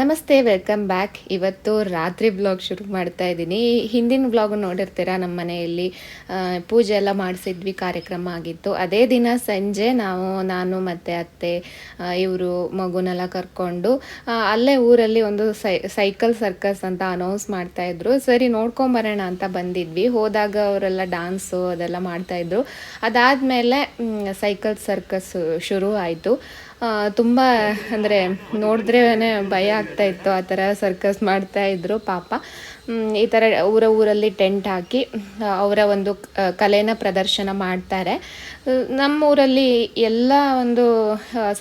ನಮಸ್ತೆ, welcome back. ಇವತ್ತು ರಾತ್ರಿ ಬ್ಲಾಗ್ ಶುರು ಮಾಡ್ತಾ ಇದ್ದೀನಿ. ಹಿಂದಿನ ಬ್ಲಾಗ್ ನೋಡಿರ್ತೀರಾ ನಮ್ಮ ಮನೆಯಲ್ಲಿ ಪೂಜೆ ಎಲ್ಲ ಮಾಡಿಸಿದ್ವಿ, ಕಾರ್ಯಕ್ರಮ ಆಗಿತ್ತು. ಅದೇ ದಿನ ಸಂಜೆ ನಾವು, ನಾನು ಮತ್ತು ಅತ್ತೆ ಇವರು, ಮಗುನೆಲ್ಲ ಕರ್ಕೊಂಡು ಅಲ್ಲೇ ಊರಲ್ಲಿ ಒಂದು ಸೈಕಲ್ ಸರ್ಕಸ್ ಅಂತ ಅನೌನ್ಸ್ ಮಾಡ್ತಾಯಿದ್ರು ಸರಿ ನೋಡ್ಕೊಂಬರೋಣ ಅಂತ ಬಂದಿದ್ವಿ. ಹೋದಾಗ ಅವರೆಲ್ಲ ಡಾನ್ಸು ಅದೆಲ್ಲ ಮಾಡ್ತಾಯಿದ್ರು ಅದಾದಮೇಲೆ ಸೈಕಲ್ ಸರ್ಕಸ್ ಶುರು ಆಯಿತು. ತುಂಬ ಅಂದರೆ ನೋಡಿದ್ರೇ ಭಯ ಆಗ್ತಾ ಇತ್ತು ಆ ಥರ ಸರ್ಕಸ್ ಮಾಡ್ತಾ ಇದ್ರು ಪಾಪ. ಈ ಥರ ಊರ ಊರಲ್ಲಿ ಟೆಂಟ್ ಹಾಕಿ ಅವರ ಒಂದು ಕಲೆನ ಪ್ರದರ್ಶನ ಮಾಡ್ತಾರೆ. ನಮ್ಮ ಊರಲ್ಲಿ ಎಲ್ಲ ಒಂದು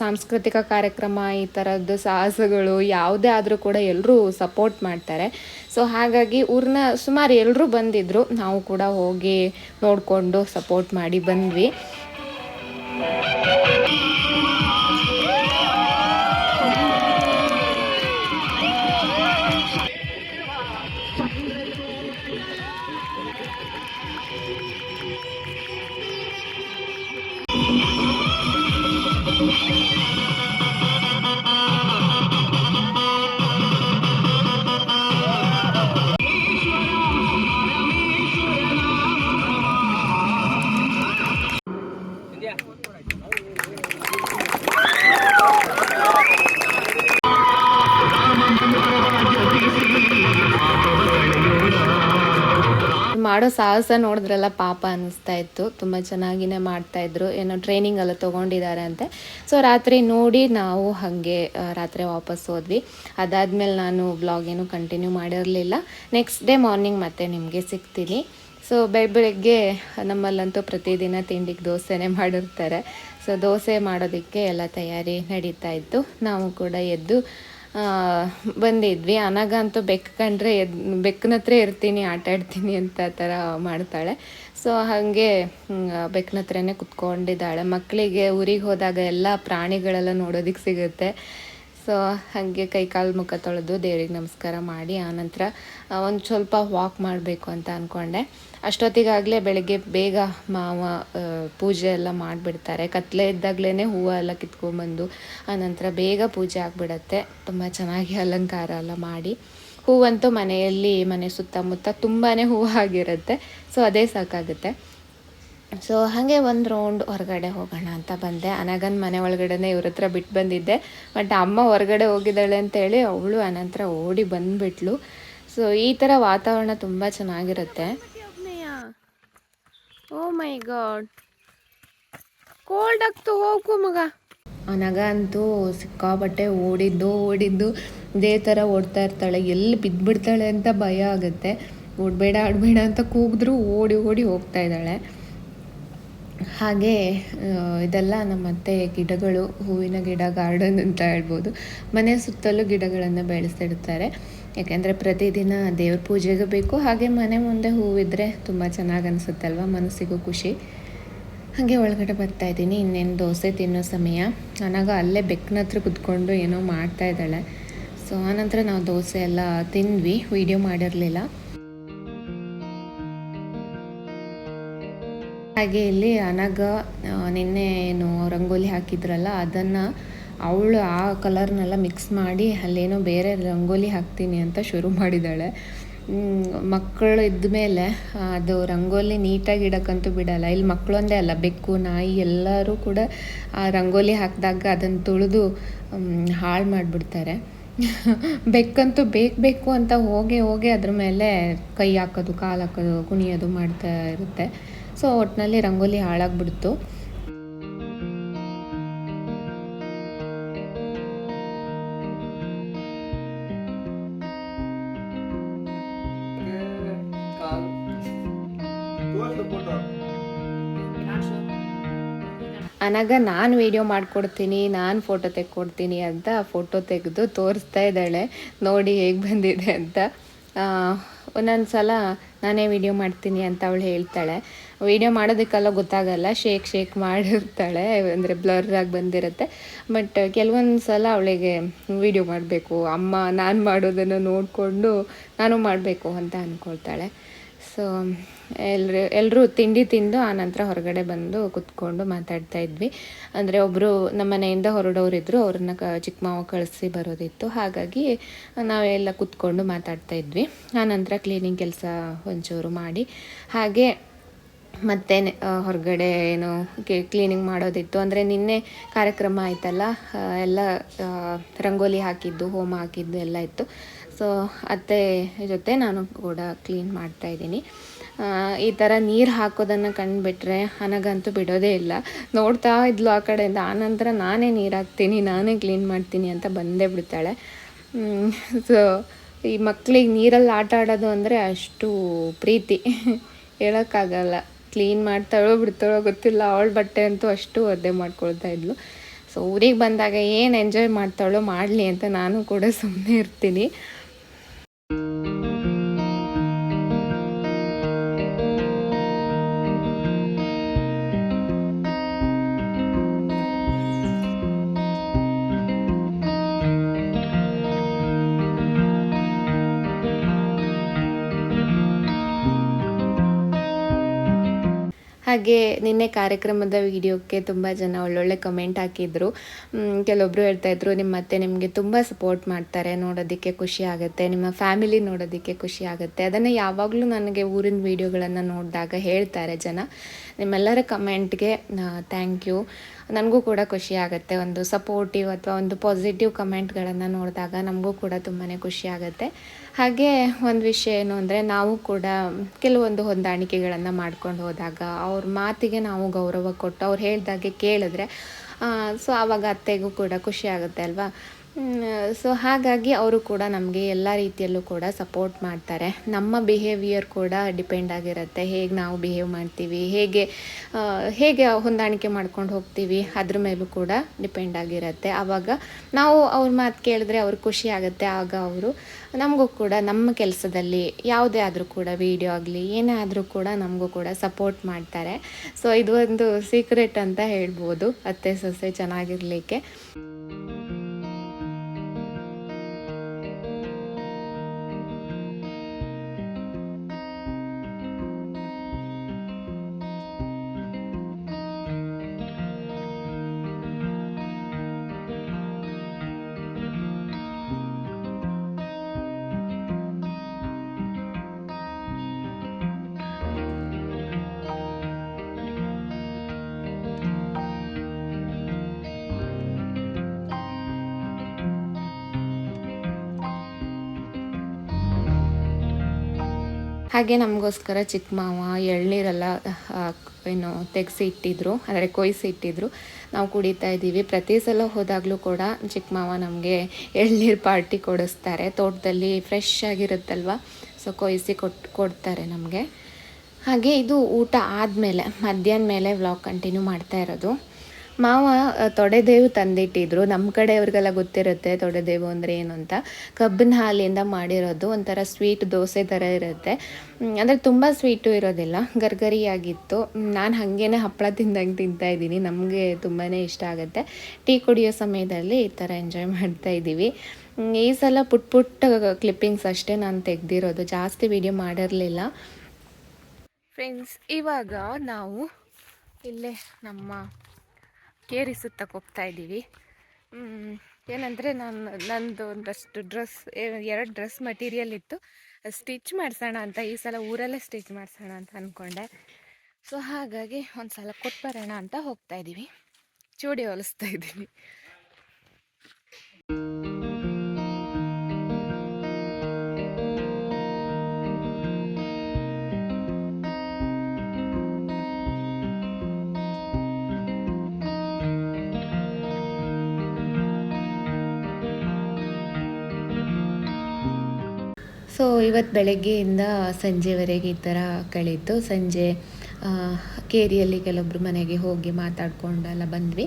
ಸಾಂಸ್ಕೃತಿಕ ಕಾರ್ಯಕ್ರಮ, ಈ ಥರದ್ದು ಸಾಹಸಗಳು ಯಾವುದೇ ಆದರೂ ಕೂಡ ಎಲ್ಲರೂ ಸಪೋರ್ಟ್ ಮಾಡ್ತಾರೆ. ಸೊ ಹಾಗಾಗಿ ಊರನ್ನ ಸುಮಾರು ಎಲ್ಲರೂ ಬಂದಿದ್ದರು ನಾವು ಕೂಡ ಹೋಗಿ ನೋಡಿಕೊಂಡು ಸಪೋರ್ಟ್ ಮಾಡಿ ಬಂದ್ವಿ. ಮಾಡೋ ಸಾಹಸ ನೋಡಿದ್ರೆಲ್ಲ ಪಾಪ ಅನ್ನಿಸ್ತಾ ಇತ್ತು. ತುಂಬ ಚೆನ್ನಾಗಿನೇ ಮಾಡ್ತಾಯಿದ್ರು ಏನೋ ಟ್ರೈನಿಂಗ್ ಎಲ್ಲ ತೊಗೊಂಡಿದ್ದಾರೆ ಅಂತೆ. ಸೊ ರಾತ್ರಿ ನೋಡಿ ನಾವು ಹಾಗೆ ರಾತ್ರಿ ವಾಪಸ್ ಹೋದ್ವಿ. ಅದಾದಮೇಲೆ ನಾನು ಬ್ಲಾಗ್ ಏನು ಕಂಟಿನ್ಯೂ ಮಾಡಿರಲಿಲ್ಲ. ನೆಕ್ಸ್ಟ್ ಡೇ ಮಾರ್ನಿಂಗ್ ಮತ್ತೆ ನಿಮಗೆ ಸಿಗ್ತೀನಿ. ಸೊ ಬೆಳ ಬೆಳಗ್ಗೆ ನಮ್ಮಲ್ಲಂತೂ ಪ್ರತಿದಿನ ತಿಂಡಿಗೆ ದೋಸೆನೇ ಮಾಡಿರ್ತಾರೆ. ಸೊ ದೋಸೆ ಮಾಡೋದಕ್ಕೆ ಎಲ್ಲ ತಯಾರಿ ನಡೀತಾ ಇತ್ತು. ನಾವು ಕೂಡ ಎದ್ದು ಬಂದಿದ್ವಿ. ಅನಗ ಅಂತೂ ಬೆಕ್ಕು ಕಂಡ್ರೆ ಬೆಕ್ಕನ ಹತ್ರ ಇರ್ತೀನಿ, ಆಟ ಆಡ್ತೀನಿ ಅಂತ ಥರ ಮಾಡ್ತಾಳೆ. ಸೊ, ಹಾಗೆ ಬೆಕ್ಕನ ಹತ್ರನೇ ಕುತ್ಕೊಂಡಿದ್ದಾಳೆ. ಮಕ್ಕಳಿಗೆ ಊರಿಗೆ ಹೋದಾಗ ಎಲ್ಲ ಪ್ರಾಣಿಗಳೆಲ್ಲ ನೋಡೋದಕ್ಕೆ ಸಿಗುತ್ತೆ. ಸೊ ಹಾಗೆ ಕೈ ಕಾಲು ಮುಖ ತೊಳೆದು ದೇವರಿಗೆ ನಮಸ್ಕಾರ ಮಾಡಿ, ಆನಂತರ ಒಂದು ಸ್ವಲ್ಪ ವಾಕ್ ಮಾಡಬೇಕು ಅಂತ ಅಂದ್ಕೊಂಡೆ ಅಷ್ಟೊತ್ತಿಗಾಗಲೇ ಬೆಳಗ್ಗೆ ಬೇಗ ಮಾವ ಪೂಜೆ ಎಲ್ಲ ಮಾಡಿಬಿಡ್ತಾರೆ. ಕತ್ಲೆ ಇದ್ದಾಗಲೇ ಹೂವು ಎಲ್ಲ ಕಿತ್ಕೊಂಡ್ಬಂದು, ಆನಂತರ ಬೇಗ ಪೂಜೆ ಆಗಿಬಿಡತ್ತೆ. ತುಂಬ ಚೆನ್ನಾಗಿ ಅಲಂಕಾರ ಎಲ್ಲ ಮಾಡಿ. ಹೂವಂತೂ ಮನೆಯಲ್ಲಿ, ಮನೆ ಸುತ್ತಮುತ್ತ ತುಂಬಾ ಹೂವು ಆಗಿರುತ್ತೆ. ಸೊ ಅದೇ ಸಾಕಾಗುತ್ತೆ. ಸೊ ಹಾಗೆ ಒಂದು ರೌಂಡ್ ಹೊರಗಡೆ ಹೋಗೋಣ ಅಂತ ಬಂದೆ. ಅನಗನ್ ಮನೆ ಒಳಗಡೆನೆ ಇವ್ರ ಹತ್ರ ಬಿಟ್ಟು ಬಂದಿದ್ದೆ. ಬಟ್ ಅಮ್ಮ ಹೊರಗಡೆ ಹೋಗಿದ್ದಾಳೆ ಅಂತೇಳಿ ಅವಳು ಅನಂತರ ಓಡಿ ಬಂದ್ಬಿಟ್ಲು. ಸೊ ಈ ಥರ ವಾತಾವರಣ ತುಂಬ ಚೆನ್ನಾಗಿರುತ್ತೆ. ಓ ಮೈ ಗಾಡ್ ಕೋಲ್ಡ್ ಆಗ್ತು ಹೋಗು ಮಗ. ಅನಗ ಅಂತೂ ಸಿಕ್ಕಾಬಟ್ಟೆ ಓಡಿದ್ದು ಓಡಿದ್ದು. ಇದೇ ಥರ ಓಡ್ತಾ ಇರ್ತಾಳೆ. ಎಲ್ಲಿ ಬಿದ್ದುಬಿಡ್ತಾಳೆ ಅಂತ ಭಯ ಆಗುತ್ತೆ. ಓಡಬೇಡ ಆಡಬೇಡ ಅಂತ ಕೂಗಿದ್ರು ಓಡಿ ಓಡಿ ಹೋಗ್ತಾ ಇದ್ದಾಳೆ. ಹಾಗೆ ಇದೆಲ್ಲ ನಮ್ಮ ಅತ್ತೆ ಗಿಡಗಳು, ಹೂವಿನ ಗಿಡ, ಗಾರ್ಡನ್ ಅಂತ ಹೇಳ್ಬೋದು. ಮನೆ ಸುತ್ತಲೂ ಗಿಡಗಳನ್ನು ಬೆಳೆಸಿಡ್ತಾರೆ ಯಾಕೆಂದರೆ ಪ್ರತಿದಿನ ದೇವ್ರ ಪೂಜೆಗೂ ಬೇಕು, ಹಾಗೆ ಮನೆ ಮುಂದೆ ಹೂವಿದ್ರೆ ತುಂಬ ಚೆನ್ನಾಗಿ ಅನಿಸುತ್ತಲ್ವ, ಮನಸ್ಸಿಗೂ ಖುಷಿ. ಹಾಗೆ ಒಳಗಡೆ ಬರ್ತಾ ಇದ್ದೀನಿ, ಇನ್ನೇನು ದೋಸೆ ತಿನ್ನೋ ಸಮಯ. ನನಗ ಅಲ್ಲೇ ಬೆಕ್ಕನ ಹತ್ರ ಕುತ್ಕೊಂಡು ಏನೋ ಮಾಡ್ತಾ ಇದ್ದಾಳೆ. ಸೊ, ಆನಂತರ ನಾವು ದೋಸೆ ಎಲ್ಲ ತಿಂದ್ವಿ, ವಿಡಿಯೋ ಮಾಡಿರಲಿಲ್ಲ. ಹಾಗೆ ಇಲ್ಲಿ ಅನಗ ನಿನ್ನೆ ಏನು ರಂಗೋಲಿ ಹಾಕಿದ್ರಲ್ಲ, ಅದನ್ನು ಅವಳು ಆ ಕಲರ್ನೆಲ್ಲ ಮಿಕ್ಸ್ ಮಾಡಿ ಅಲ್ಲೇನೋ ಬೇರೆ ರಂಗೋಲಿ ಹಾಕ್ತೀನಿ ಅಂತ ಶುರು ಮಾಡಿದ್ದಾಳೆ ಮಕ್ಕಳು ಇದ್ದ ಮೇಲೆ ಅದು ರಂಗೋಲಿ ನೀಟಾಗಿ ಇಡಕ್ಕಂತೂ ಬಿಡಲ್ಲ. ಇಲ್ಲಿ ಮಕ್ಕಳೊಂದೇ ಅಲ್ಲ, ಬೆಕ್ಕು, ನಾಯಿ ಎಲ್ಲರೂ ಕೂಡ ಆ ರಂಗೋಲಿ ಹಾಕಿದಾಗ ಅದನ್ನು ತುಳಿದು ಹಾಳು ಮಾಡಿಬಿಡ್ತಾರೆ. ಬೆಕ್ಕಂತೂ ಬೇಕು ಬೇಕು ಅಂತ ಹೋಗಿ ಹೋಗಿ ಅದ್ರ ಮೇಲೆ ಕೈ ಹಾಕೋದು, ಕಾಲು ಹಾಕೋದು, ಕುಣಿಯೋದು ಮಾಡ್ತಾ ಇರುತ್ತೆ. ಸೊ ಒಟ್ಟಿನಲ್ಲಿ ರಂಗೋಲಿ ಹಾಳಾಗ್ಬಿಡ್ತು. ಅನಾಗ ನಾನು ವಿಡಿಯೋ ಮಾಡಿಕೊಡ್ತೀನಿ, ನಾನು ಫೋಟೋ ತೆಕ್ಕೊಡ್ತೀನಿ ಅಂತ ಫೋಟೋ ತೆಗೆದು ತೋರಿಸ್ತಾ ಇದ್ದಾಳೆ. ನೋಡಿ ಹೇಗೆ ಬಂದಿದೆ ಅಂತ. ಒಂದೊಂದು ಸಲ ನಾನೇ ವಿಡಿಯೋ ಮಾಡ್ತೀನಿ ಅಂತ ಅವಳು ಹೇಳ್ತಾಳೆ. ವಿಡಿಯೋ ಮಾಡೋದಕ್ಕೆಲ್ಲ ಗೊತ್ತಾಗಲ್ಲ ಶೇಕ್ ಶೇಕ್ ಮಾಡಿರ್ತಾಳೆ, ಅಂದರೆ ಬ್ಲರ್ ಆಗಿ ಬಂದಿರುತ್ತೆ. ಬಟ್ ಕೆಲವೊಂದು ಸಲ ಅವಳಿಗೆ ವಿಡಿಯೋ ಮಾಡಬೇಕು, ಅಮ್ಮ ನಾನು ಮಾಡೋದನ್ನು ನೋಡಿಕೊಂಡು ನಾನು ಮಾಡಬೇಕು ಅಂತ ಅಂದ್ಕೊಳ್ತಾಳೆ ಸೊ ಎಲ್ಲರೂ ಎಲ್ಲರೂ ತಿಂಡಿ ತಿಂದು ಆನಂತರ ಹೊರಗಡೆ ಬಂದು ಕುತ್ಕೊಂಡು ಮಾತಾಡ್ತಾ ಇದ್ವಿ. ಅಂದರೆ ಒಬ್ಬರು ನಮ್ಮ ಮನೆಯಿಂದ ಹೊರಡೋರಿದ್ರು, ಅವ್ರನ್ನ ಕ, ಚಿಕ್ಕ ಮಾವ ಕಳಿಸಿ ಬರೋದಿತ್ತು. ಹಾಗಾಗಿ ನಾವೆಲ್ಲ ಕುತ್ಕೊಂಡು ಮಾತಾಡ್ತಾ ಇದ್ವಿ. ಆನಂತರ ಕ್ಲೀನಿಂಗ್ ಕೆಲಸ ಒಂಚೂರು ಮಾಡಿ. ಹಾಗೆ ಮತ್ತೆ ಹೊರಗಡೆ ಏನು ಕ್ಲೀನಿಂಗ್ ಮಾಡೋದಿತ್ತು. ಅಂದರೆ ನಿನ್ನೆ ಕಾರ್ಯಕ್ರಮ ಆಯ್ತಲ್ಲ ಎಲ್ಲ ರಂಗೋಲಿ ಹಾಕಿದ್ದು, ಹೋಮ ಹಾಕಿದ್ದು ಎಲ್ಲ ಇತ್ತು. ಸೊ ಅತ್ತೆ ಜೊತೆ ನಾನು ಕೂಡ ಕ್ಲೀನ್ ಮಾಡ್ತಾ ಇದ್ದೀನಿ. ಈ ಥರ ನೀರು ಹಾಕೋದನ್ನು ಕಂಡುಬಿಟ್ರೆ ನನಗಂತೂ ಬಿಡೋದೇ ಇಲ್ಲ. ನೋಡ್ತಾ ಇದ್ಲು ಆ ಕಡೆಯಿಂದ ಆನಂತರ ನಾನೇ ನೀರು ಹಾಕ್ತೀನಿ, ನಾನೇ ಕ್ಲೀನ್ ಮಾಡ್ತೀನಿ ಅಂತ ಬಂದೇ ಬಿಡ್ತಾಳೆ. ಸೊ ಈ ಮಕ್ಕಳಿಗೆ ನೀರಲ್ಲಿ ಆಟ ಆಡೋದು ಅಂದರೆ ಅಷ್ಟು ಪ್ರೀತಿ. ಹೇಳೋಕ್ಕಾಗಲ್ಲ. ಕ್ಲೀನ್ ಮಾಡ್ತಾಳೋ ಬಿಡ್ತಾಳೋ ಗೊತ್ತಿಲ್ಲ. ಅವಳ ಬಟ್ಟೆ ಅಂತೂ ಅಷ್ಟು ಒದ್ದೆ ಮಾಡ್ಕೊಳ್ತಾ ಇದ್ಲು. ಸೊ ಊರಿಗೆ ಬಂದಾಗ ಏನು ಎಂಜಾಯ್ ಮಾಡ್ತಾಳೋ ಮಾಡಲಿ ಅಂತ ನಾನು ಕೂಡ ಸುಮ್ಮನೆ ಇರ್ತೀನಿ. ಹಾಗೆ ನಿನ್ನೆ ಕಾರ್ಯಕ್ರಮದ ವಿಡಿಯೋಕ್ಕೆ ತುಂಬ ಜನ ಒಳ್ಳೊಳ್ಳೆ ಕಮೆಂಟ್ ಹಾಕಿದ್ರು. ಕೆಲವೊಬ್ರು ಹೇಳ್ತಾ ಇದ್ರು ನಿಮ್ಮ ಅತ್ತೆ ನಿಮಗೆ ತುಂಬ ಸಪೋರ್ಟ್ ಮಾಡ್ತಾರೆ, ನೋಡೋದಕ್ಕೆ ಖುಷಿ ಆಗುತ್ತೆ, ನಿಮ್ಮ ಫ್ಯಾಮಿಲಿ ನೋಡೋದಕ್ಕೆ ಖುಷಿ ಆಗುತ್ತೆ. ಅದನ್ನು ಯಾವಾಗಲೂ ನನಗೆ ಊರಿನ ವಿಡಿಯೋಗಳನ್ನು ನೋಡಿದಾಗ ಹೇಳ್ತಾರೆ ಜನ. ನಿಮ್ಮೆಲ್ಲರ ಕಮೆಂಟ್ಗೆ ಥ್ಯಾಂಕ್ ಯು ನನಗೂ ಕೂಡ ಖುಷಿ ಆಗುತ್ತೆ. ಒಂದು ಸಪೋರ್ಟಿವ್ ಅಥವಾ ಒಂದು ಪಾಸಿಟಿವ್ ಕಮೆಂಟ್ಗಳನ್ನು ನೋಡಿದಾಗ ನಮಗೂ ಕೂಡ ತುಂಬಾ ಖುಷಿ ಆಗುತ್ತೆ. ಹಾಗೆ ಒಂದು ವಿಷಯ ಏನು ಅಂದರೆ ನಾವು ಕೂಡ ಕೆಲವೊಂದು ಹೊಂದಾಣಿಕೆಗಳನ್ನು ಮಾಡ್ಕೊಂಡು ಹೋದಾಗ ಅವ್ರ ಮಾತಿಗೆ ನಾವು ಗೌರವ ಕೊಟ್ಟು ಅವ್ರು ಹೇಳ್ದಾಗೆ ಕೇಳಿದ್ರೆ ಸೊ ಆವಾಗ ಅತ್ತೆಗೂ ಕೂಡ ಖುಷಿ ಆಗುತ್ತೆ ಅಲ್ವಾ? ಸೊ ಹಾಗಾಗಿ ಅವರು ಕೂಡ ನಮಗೆ ಎಲ್ಲ ರೀತಿಯಲ್ಲೂ ಕೂಡ ಸಪೋರ್ಟ್ ಮಾಡ್ತಾರೆ. ನಮ್ಮ ಬಿಹೇವಿಯರ್ ಕೂಡ ಡಿಪೆಂಡ್ ಆಗಿರುತ್ತೆ. ಹೇಗೆ ನಾವು ಬಿಹೇವ್ ಮಾಡ್ತೀವಿ, ಹೇಗೆ ಹೇಗೆ ಹೊಂದಾಣಿಕೆ ಮಾಡ್ಕೊಂಡು ಹೋಗ್ತೀವಿ, ಅದ್ರ ಮೇಲೂ ಕೂಡ ಡಿಪೆಂಡ್ ಆಗಿರುತ್ತೆ. ಆವಾಗ ನಾವು ಅವ್ರ ಮಾತು ಕೇಳಿದ್ರೆ ಅವ್ರಿಗೆ ಖುಷಿ ಆಗುತ್ತೆ. ಆಗ ಅವರು ನಮಗೂ ಕೂಡ ನಮ್ಮ ಕೆಲಸದಲ್ಲಿ ಯಾವುದೇ ಆದರೂ ಕೂಡ ವಿಡಿಯೋ ಆಗಲಿ, ಏನೇ ಆದರೂ ಕೂಡ ನಮಗೂ ಕೂಡ ಸಪೋರ್ಟ್ ಮಾಡ್ತಾರೆ. ಸೊ ಇದು ಒಂದು ಸೀಕ್ರೆಟ್ ಅಂತ ಹೇಳ್ಬೋದು. ಅತ್ತೆ ಸೊಸೆ ಚೆನ್ನಾಗಿರಲಿಕ್ಕೆ. ಹಾಗೆ ನಮಗೋಸ್ಕರ ಚಿಕ್ಕ ಮಾವ ಎಳ್ನೀರೆಲ್ಲ ಏನು ತೆಗೆಸಿ ಇಟ್ಟಿದ್ರು, ಅಂದರೆ ಕೊಯ್ಸಿ ಇಟ್ಟಿದ್ರು. ನಾವು ಕುಡಿತಾ ಇದ್ದೀವಿ. ಪ್ರತಿ ಸಲ ಹೋದಾಗಲೂ ಕೂಡ ಚಿಕ್ಕ ಮಾವ ನಮಗೆ ಎಳ್ನೀರು ಪಾರ್ಟಿ ಕೊಡಿಸ್ತಾರೆ. ತೋಟದಲ್ಲಿ ಫ್ರೆಶ್ ಆಗಿರುತ್ತಲ್ವ? ಸೊ ಕೊಯ್ಸಿ ಕೊಟ್ಟು ಕೊಡ್ತಾರೆ ನಮಗೆ. ಹಾಗೆ ಇದು ಊಟ ಆದಮೇಲೆ, ಮಧ್ಯಾಹ್ನ ಮೇಲೆ ವ್ಲಾಗ್ ಕಂಟಿನ್ಯೂ ಮಾಡ್ತಾ ಇರೋದು. ಮಾವ ತೊಡೆದೇವು ತಂದಿಟ್ಟಿದ್ರು. ನಮ್ಮ ಕಡೆಯವ್ರಿಗೆಲ್ಲ ಗೊತ್ತಿರುತ್ತೆ ತೊಡೆದೇವು ಅಂದರೆ ಏನು ಅಂತ. ಕಬ್ಬಿನ ಹಾಲಿಂದ ಮಾಡಿರೋದು ಒಂಥರ ಸ್ವೀಟ್ ದೋಸೆ ಥರ ಇರುತ್ತೆ. ಅಂದರೆ ತುಂಬ ಸ್ವೀಟು ಇರೋದಿಲ್ಲ. ಗರ್ಗರಿಯಾಗಿತ್ತು. ನಾನು ಹಾಗೇನೆ ಹಪ್ಪಳ ತಿಂದಂಗೆ ತಿಂತಾ ಇದ್ದೀನಿ. ನಮಗೆ ತುಂಬಾ ಇಷ್ಟ ಆಗುತ್ತೆ. ಟೀ ಕುಡಿಯೋ ಸಮಯದಲ್ಲಿ ಈ ಥರ ಎಂಜಾಯ್ ಮಾಡ್ತಾ ಇದ್ದೀವಿ. ಈ ಸಲ ಪುಟ್ ಪುಟ್ಟ ಕ್ಲಿಪ್ಪಿಂಗ್ಸ್ ಅಷ್ಟೇ ನಾನು ತೆಗೆದಿರೋದು. ಜಾಸ್ತಿ ವಿಡಿಯೋ ಮಾಡಿರಲಿಲ್ಲ. ಫ್ರೆಂಡ್ಸ್ ಇವಾಗ ನಾವು ಇಲ್ಲೇ ನಮ್ಮ ಕೇರಿ ಹೋಗ್ತಾ ಇದ್ದೀವಿ. ಏನಂದರೆ ನಾನು, ನಂದು ಒಂದಷ್ಟು ಡ್ರೆಸ್ ಎರಡು ಡ್ರೆಸ್ ಮಟೀರಿಯಲ್ ಇತ್ತು. ಸ್ಟಿಚ್ ಮಾಡಿಸೋಣ ಅಂತ, ಈ ಸಲ ಊರಲ್ಲೇ ಸ್ಟಿಚ್ ಮಾಡಿಸೋಣ ಅಂತ ಅಂದ್ಕೊಂಡೆ ಸೊ ಹಾಗಾಗಿ ಒಂದು ಸಲ ಕೊಟ್ಟು ಬರೋಣ ಅಂತ ಹೋಗ್ತಾ ಇದ್ದೀವಿ. ಚೂಡಿ ಹೊಲಿಸ್ತಾ ಇದ್ದೀವಿ ಸೊ ಇವತ್ತು ಬೆಳಗ್ಗೆಯಿಂದ ಸಂಜೆವರೆಗೆ ಈ ಥರ ಕಳೀತು. ಸಂಜೆ ಕೇರಿಯಲ್ಲಿ ಕೆಲವೊಬ್ರು ಮನೆಗೆ ಹೋಗಿ ಮಾತಾಡ್ಕೊಂಡೆಲ್ಲ ಬಂದ್ವಿ.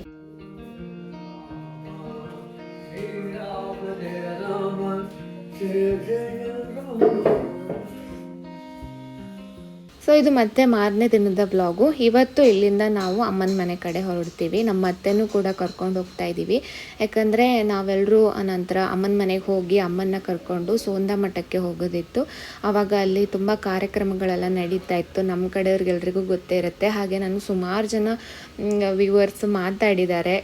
ಸೊ ಇದು ಮತ್ತೆ ಮಾರನೇ ದಿನದ ಬ್ಲಾಗು ಇವತ್ತು ಇಲ್ಲಿಂದ ನಾವು ಅಮ್ಮನ ಮನೆ ಕಡೆ ಹೊರಡ್ತೀವಿ. ನಮ್ಮ ಅತ್ತೆನೂ ಕೂಡ ಕರ್ಕೊಂಡು ಹೋಗ್ತಾ ಇದ್ದೀವಿ ಯಾಕಂದರೆ ನಾವೆಲ್ಲರೂ ನಂತರ ಅಮ್ಮನ ಮನೆಗೆ ಹೋಗಿ ಅಮ್ಮನ್ನ ಕರ್ಕೊಂಡು ಸೋಂದ ಮಠಕ್ಕೆ ಹೋಗೋದಿತ್ತು. ಆವಾಗ ಅಲ್ಲಿ ತುಂಬ ಕಾರ್ಯಕ್ರಮಗಳೆಲ್ಲ ನಡೀತಾ ಇತ್ತು. ನಮ್ಮ ಕಡೆಯವ್ರಿಗೆಲ್ರಿಗೂ ಗೊತ್ತೇ ಇರುತ್ತೆ. ಹಾಗೆ ನಾನು ಸುಮಾರು ಜನ ವ್ಯೂವರ್ಸ್ ಮಾತಾಡಿದ್ದಾರೆ.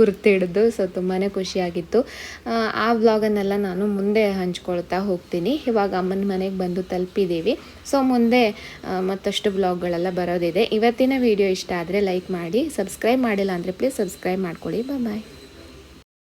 ಗುರುತಿಡಿದು ಸೊ ತುಂಬಾ ಖುಷಿಯಾಗಿತ್ತು ಆ ವ್ಲಾಗನ್ನೆಲ್ಲ ನಾನು ಮುಂದೆ ಹಂಚ್ಕೊಳ್ತಾ ಹೋಗ್ತೀನಿ. ಇವಾಗ ಅಮ್ಮನ ಮನೆಗೆ ಬಂದು ತಲುಪಿದ್ದೀವಿ. ಸೊ ಮುಂದೆ ಮತ್ತಷ್ಟು ಬ್ಲಾಗ್ಗಳೆಲ್ಲ ಬರೋದಿದೆ. ಇವತ್ತಿನ ವಿಡಿಯೋ ಇಷ್ಟ ಆದರೆ ಲೈಕ್ ಮಾಡಿ, ಸಬ್ಸ್ಕ್ರೈಬ್ ಮಾಡಿಲ್ಲ ಅಂದರೆ ಪ್ಲೀಸ್ ಸಬ್ಸ್ಕ್ರೈಬ್ ಮಾಡ್ಕೊಳ್ಳಿ. ಬಾಯ್